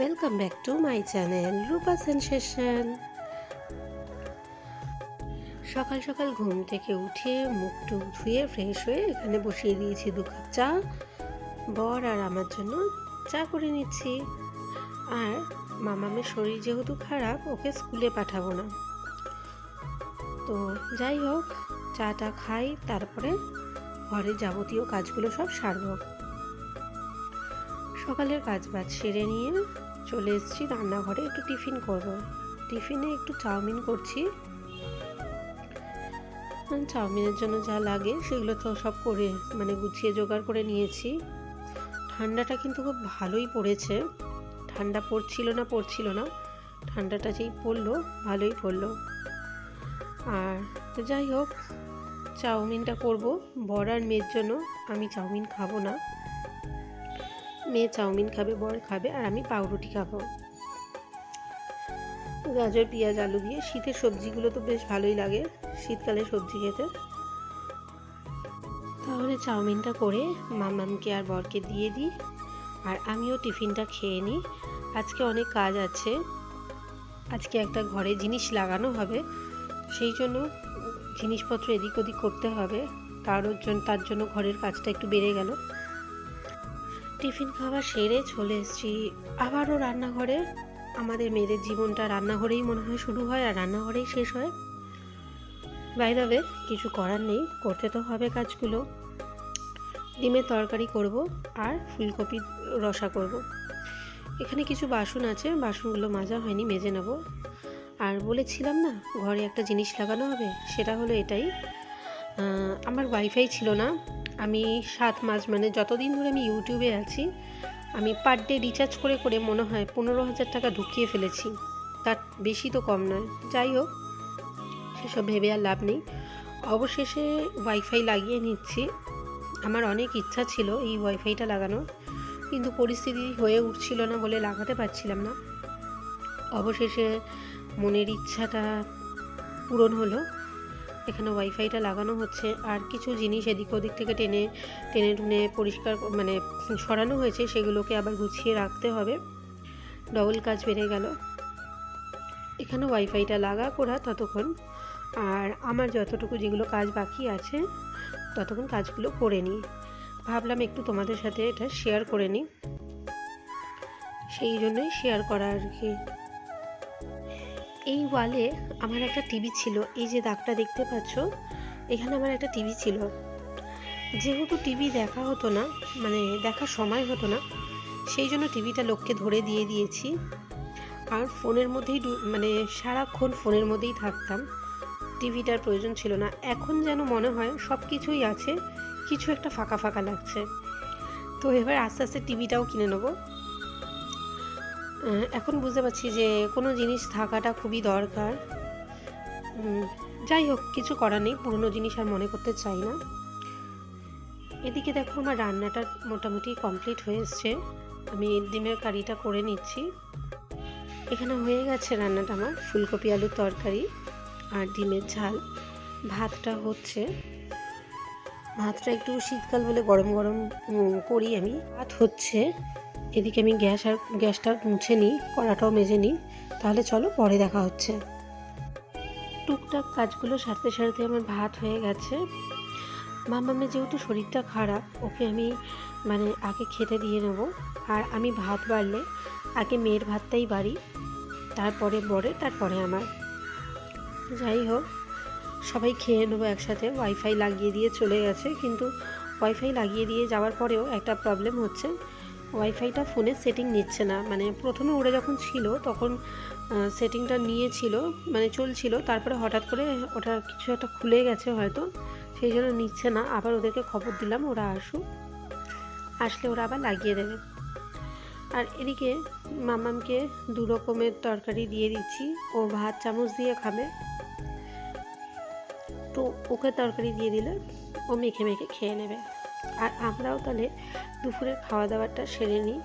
Welcome back to my channel Rupa sensation সকাল সকাল ঘুম থেকে উঠে মুখ টুক ধুয়ে ফ্রেশ হয়ে এখানে বসিয়ে দিয়েছি দু কাপ চা। বর আর আমার জন্য চা করে নিচ্ছি। আর মামামের শরীর যেহেতু খারাপ, ওকে স্কুলে পাঠাবো না। তো যাই হোক, চাটা খাই, তারপরে ঘরের যাবতীয় কাজগুলো সব সারবো। সকালের কাজ বাজ সেরে নিয়ে চলে এসেছি রান্নাঘরে একটু টিফিন করব। টিফিনে একটু চাউমিন করছি। উম, চাউমিনের জন্য যা লাগে সেগুলো তো সব করে মানে গুছিয়ে জোগাড় করে নিয়েছি। ঠান্ডাটা কিন্তু খুব ভালোই পড়েছে। ঠান্ডা পড়ছিল না পড়ছিল না। ঠান্ডাটা যেই পড়ল ভালোই পড়ল। আর যাই হোক চাউমিনটা করব। বর আর মেয়ের জন্য আমি চাউমিন খাব না। মেয়ে চাউমিন খাবে, বর খাবে, আর আমি পাউরুটি খাব। গাজর, পেঁয়াজ, আলু দিয়ে শীতের সবজিগুলো তো বেশ ভালোই লাগে শীতকালে সবজি খেতে। তাহলে চাউমিনটা করে মামামকে আর বরকে দিয়ে দিই, আর আমিও টিফিনটা খেয়ে নিই। আজকে অনেক কাজ আছে, আজকে একটা ঘরে জিনিস লাগানো হবে, সেই জন্য জিনিসপত্র এদিক ওদিক করতে হবে তারও জন্য তার জন্য ঘরের কাজটা একটু বেড়ে গেল। টিফিন খাওয়া সেরে চলে এসেছি। আবারও রান্নাঘরে। আমাদের মেয়েদের জীবনটা রান্নাঘরেই মনে হয় শুরু হয় আর রান্নাঘরেই শেষ হয়। বাইরে কিছু করার নেই, করতে তো হবে কাজগুলো। ডিমের তরকারি করব আর ফুলকপি রসা করব। এখানে কিছু বাসন আছে, বাসনগুলো মাজা হয়নি, মেজে নেব। আর বলেছিলাম না, ঘরে একটা জিনিস লাগানো হবে, সেটা হলো এটাই। আমার ওয়াইফাই ছিল না। আমি সাত মাস মানে যতদিন ধরে আমি ইউটিউবে আছি, আমি পার ডে রিচার্জ করে করে মনে হয় পনেরো হাজার টাকা ঢুকিয়ে ফেলেছি। তার বেশি তো কম নয়। যাই হোক, সেসব ভেবে আর লাভ নেই। অবশেষে ওয়াইফাই লাগিয়ে নিচ্ছি। আমার অনেক ইচ্ছা ছিল এই ওয়াইফাইটা লাগানোর, কিন্তু পরিস্থিতি হয়ে উঠছিল না বলে লাগাতে পারছিলাম না। অবশেষে মনের ইচ্ছাটা পূরণ হলো। এখানে ওয়াইফাইটা লাগানো হচ্ছে আর কিছু জিনিস এদিক ওদিক থেকে টেনে টেনে টুনে পরিষ্কার মানে সরানো হয়েছে, সেগুলোকে আবার গুছিয়ে রাখতে হবে। ডবল কাজ বেড়ে গেল। এখানে ওয়াইফাইটা লাগা করা ততক্ষণ। আর আমার যতটুকু যেগুলো কাজ বাকি আছে, ততক্ষণ কাজগুলো করে নিই। ভাবলাম একটু তোমাদের সাথে এটা শেয়ার করে নিই। সেই জন্যই শেয়ার করা আর কি। এই ওয়ালে আমার একটা টিভি ছিল। এই যে দাগটা দেখতে পাচ্ছ, এখানে আমার একটা টিভি ছিল। যেহেতু টিভি দেখা হতো না মানে দেখার সময় হতো না, সেই জন্য টিভিটা লোককে ধরে দিয়ে দিয়েছি। আর ফোনের মধ্যেই মানে সারাক্ষণ ফোনের মধ্যেই থাকতাম। টিভিটার প্রয়োজন ছিল না। এখন যেন মনে হয় সব কিছুই আছে, কিছু একটা ফাঁকা ফাঁকা লাগছে। তো এবার আস্তে আস্তে টিভিটাও কিনে নেব। এখন বুঝতে পারছি যে কোনো জিনিস থাকাটা খুবই দরকার। যাই হোক, কিছু করার নেই, পুরনো জিনিস আর মনে করতে চাই না। এদিকে দেখো আমার রান্নাটা মোটামুটি কমপ্লিট হয়ে এসছে। আমি ডিমের কারিটা করে নিচ্ছি। এখানে হয়ে গেছে রান্নাটা আমার, ফুলকপি আলুর তরকারি আর ডিমের ঝাল। ভাতটা হচ্ছে, ভাতটা একটু শীতকাল বলে গরম গরম করি আমি। ভাত হচ্ছে এদিকে আমি গ্যাস আর গ্যাসটা মুছে নিই, কড়াটাও মেজে নিই, তাহলে চলো পরে দেখা হচ্ছে। টুকটাক কাজগুলো সারতে সারতে আমার ভাত হয়ে গেছে। মামামের যেহেতু শরীরটা খারাপ, ওকে আমি মানে আগে খেতে দিয়ে নেব। আর আমি ভাত বাড়লে, আগে মেয়ের ভাতটাই বাড়ি, তারপরে বরে, তারপরে আমার। যাই হোক, সবাই খেয়ে নেব একসাথে। ওয়াইফাই লাগিয়ে দিয়ে চলে গেছে, কিন্তু ওয়াইফাই লাগিয়ে দিয়ে যাওয়ার পরেও একটা প্রবলেম হচ্ছে। ওয়াইফাইটা ফোনে সেটিং নিচ্ছে না। মানে প্রথমে ওরা যখন ছিল, তখন সেটিংটা নিয়েছিল মানে চলছিল। তারপরে হঠাৎ করে ওটা কিছু একটা খুলে গেছে হয়তো, সেই জন্য নিচ্ছে না। আবার ওদেরকে খবর দিলাম, ওরা আসুক। আসলে ওরা আবার লাগিয়ে দেবে। আর এদিকে মামামকে দু রকমের তরকারি দিয়ে দিচ্ছি। ও ভাত চামচ দিয়ে খাবে। তো ওকে তরকারি দিয়ে দিলে ও মেখে মেখে খেয়ে নেবে। আর আমরাও তাহলে দুপুরের খাওয়া দাওয়াটা সেরে নিই।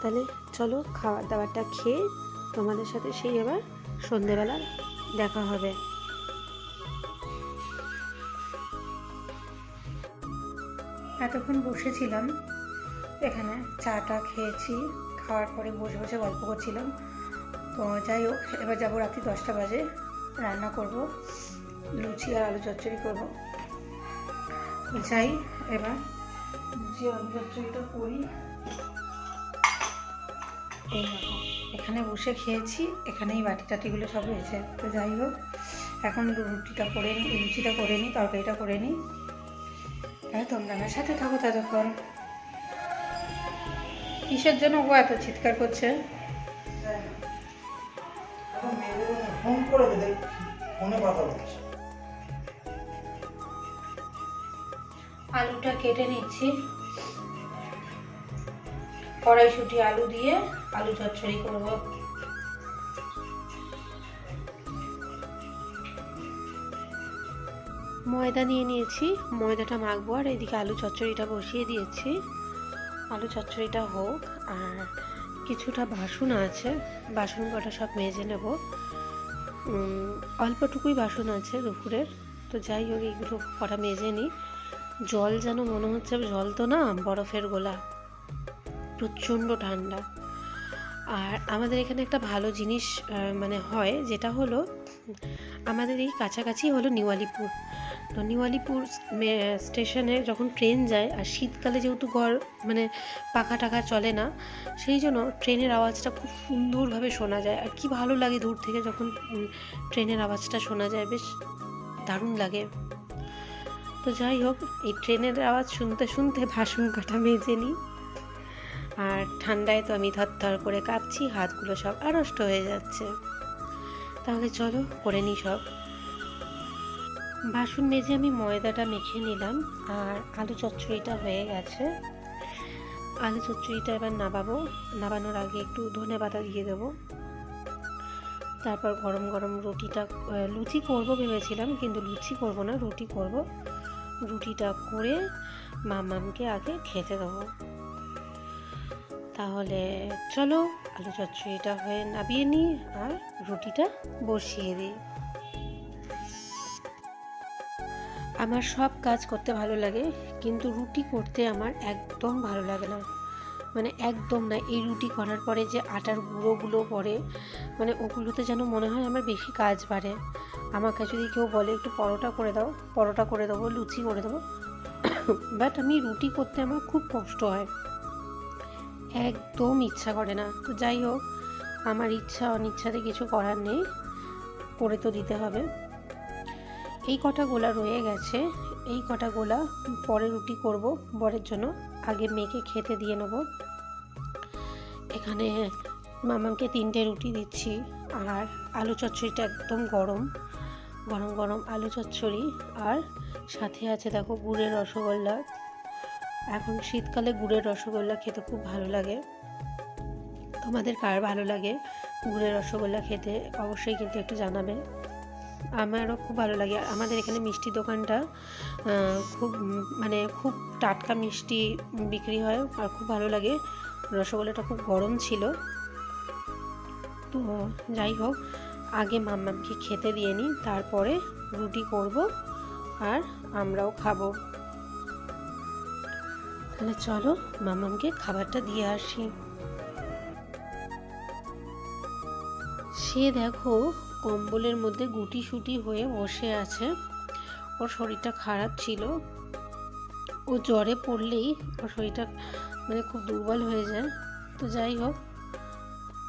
তাহলে চলো খাওয়া দাওয়াটা খেয়ে তোমাদের সাথে সেই আবার সন্ধেবেলা দেখা হবে। এতক্ষণ বসেছিলাম, এখানে চাটা খেয়েছি, খাওয়ার পরে বসে বসে গল্প করছিলাম। তো যাই হোক, এবার যাব রাত্রি দশটা বাজে, রান্না করব, লুচি আর আলু চচ্চড়ি করব। যাই এবার আলু চচ্চড়িটা করি। এই এখানে বসে খেয়েছি এখানেই বাটি টাটিগুলো সব হয়েছে। তো যাই হোক এখন রুটিটা করে নিই লুচিটা করে নিই তরকারিটা করে নিই তাহলে তোমরা আমার সাথে থাকো ততক্ষণ। কিসের জন্য ও এত চিৎকার করছে? ফোন করে দেখ ফোনে কথা বলছে। আলুটা কেটে নিচ্ছি। কড়াইশুটি আলু দিয়ে আলু চচ্চড়ি করব। ময়দা নিয়ে নিয়েছি। ময়দাটা মাখবো আর এদিকে আলু চচ্চড়িটা বসিয়ে দিয়েছি। আলু চচ্চড়িটা হোক আর কিছুটা বাসন আছে। বাসন কটা সব মেজে নেব। অল্পটুকুই বাসন আছে দুপুরের। তো যাই হোক, এইগুলো কটা মেজে নিই। জল যেন মনে হচ্ছে জল তো না, বরফের গোলা। প্রচণ্ড ঠান্ডা। আর আমাদের এখানে একটা ভালো জিনিস মানে হয়, যেটা হলো, আমাদের এই কাছাকাছি হলো নিউ আলিপুর তো নিউ আলিপুর স্টেশনে যখন ট্রেন যায়, আর শীতকালে যেহেতু ঘর মানে পাখা টাকা চলে না, সেই জন্য ট্রেনের আওয়াজটা খুব সুন্দরভাবে শোনা যায়। আর কি ভালো লাগে দূর থেকে যখন ট্রেনের আওয়াজটা শোনা যায়, বেশ দারুণ লাগে। তো যাই হোক, এই ট্রেনের আওয়াজ শুনতে শুনতে ভাসন কাটা মেজে নিই আর ঠান্ডায় তো আমি থরথর করে কাঁপছি, হাতগুলো সব আড়ষ্ট হয়ে যাচ্ছে। তাহলে চলো, করে নিই সব। বাসন মেজে আমি ময়দাটা মেখে নিলাম, আর আলু চচ্চড়িটা হয়ে গেছে। আলু চচ্চড়িটা এবার নাবাবো, নাবানোর আগে একটু ধনে পাতা দিয়ে দেবো। তারপর গরম গরম রুটিটা লুচি করব ভেবেছিলাম, কিন্তু লুচি করব না, রুটি করব। রুটিটা করে মামামকে আগে খেতে দেবো। তাহলে চলো, আলু চচ্চড়িটা হয়ে নাবিয়ে নিই আর রুটিটা বসিয়ে দিই। আমার সব কাজ করতে ভালো লাগে, কিন্তু রুটি করতে আমার একদম ভালো লাগে না। মানে একদম না, এই রুটি করার পরে যে আটার গুঁড়োগুলো পড়ে মানে ওগুলোতে যেন মনে হয় আমার বেশি কাজ বাড়ে। আমাকে যদি কেউ বলে একটু পরোটা করে দাও, পরোটা করে দেবো, লুচি করে দেবো। বাট আমি রুটি করতে আমার খুব কষ্ট হয়। একদম ইচ্ছা করে না। তো যাই হোক, আমার ইচ্ছা অনিচ্ছাতে কিছু করার নেই। করে তো দিতে হবে। এই কটা গোলা রয়ে গেছে। এই কটা গোলা পরে রুটি করব বরের জন্য। আগে মেয়েকে খেতে দিয়ে নেব। এখানে মামাকে তিনটে রুটি দিচ্ছি। আর আলু চচ্চড়িটা একদম গরম। গরম গরম আলু চচ্চড়ি আর সাথে আছে দেখো গুড়ের রসগোল্লা। এখন শীতকালে গুড়ের রসগোল্লা খেতে খুব ভালো লাগে। তোমাদের কার ভালো লাগে গুড়ের রসগোল্লা খেতে? অবশ্যই কিন্তু একটু জানাবে। আমারও খুব ভালো লাগে। আর আমাদের এখানে মিষ্টি দোকানটা খুব মানে খুব টাটকা মিষ্টি বিক্রি হয় আর খুব ভালো লাগে। রসগোল্লাটা খুব গরম ছিল। তো যাই হোক আগে মাম্মামকে খেতে দিয়ে নিই, তারপরে রুটি করব আর আমরাও খাব। তাহলে চলো মামামকে খাবারটা দিয়ে আসি। সে দেখো কম্বলের মধ্যে গুটি সুটি হয়ে বসে আছে। ওর শরীরটা খারাপ ছিল। ও জ্বরে পড়লেই ওর শরীরটা মানে খুব দুর্বল হয়ে যায়। তো যাই হোক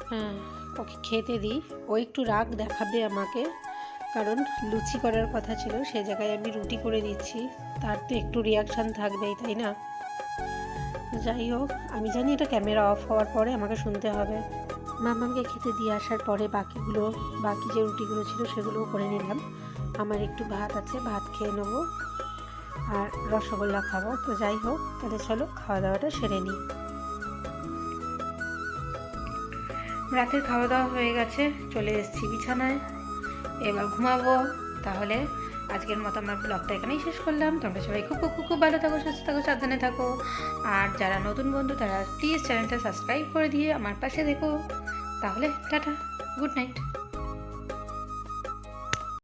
হ্যাঁ। ওকে খেতে দিই। ও একটু রাগ দেখাবে আমাকে, কারণ লুচি করার কথা ছিল, সে জায়গায় আমি রুটি করে দিচ্ছি। তার তো একটু রিয়াকশান থাকবেই, তাই না? যাই হোক, আমি জানি এটা ক্যামেরা অফ হওয়ার পরে আমাকে শুনতে হবে। মামাকে খেতে দিয়ে আসার পরে বাকিগুলো, বাকি যে রুটিগুলো ছিল সেগুলোও করে নিলাম। আমার একটু ভাত আছে, ভাত খেয়ে নেব আর রসগোল্লা খাব। তো যাই হোক, তাহলে চলো, খাওয়া দাওয়াটা সেরে নিই। রাতের খাওয়া দাওয়া হয়ে গেছে, চলে এসেছি বিছানায়। এবার ঘুমাবো। তাহলে আজকের মতো আমার ব্লগটা এখানেই শেষ করলাম। তোমরা সবাই খুব খুব খুব ভালো থাকো, সুস্থ থাকো, সাবধানে থাকো। আর যারা নতুন বন্ধু, তারা প্লিজ চ্যানেলটা সাবস্ক্রাইব করে দিয়ে আমার পাশে দেখো তাহলে, টাটা গুড নাইট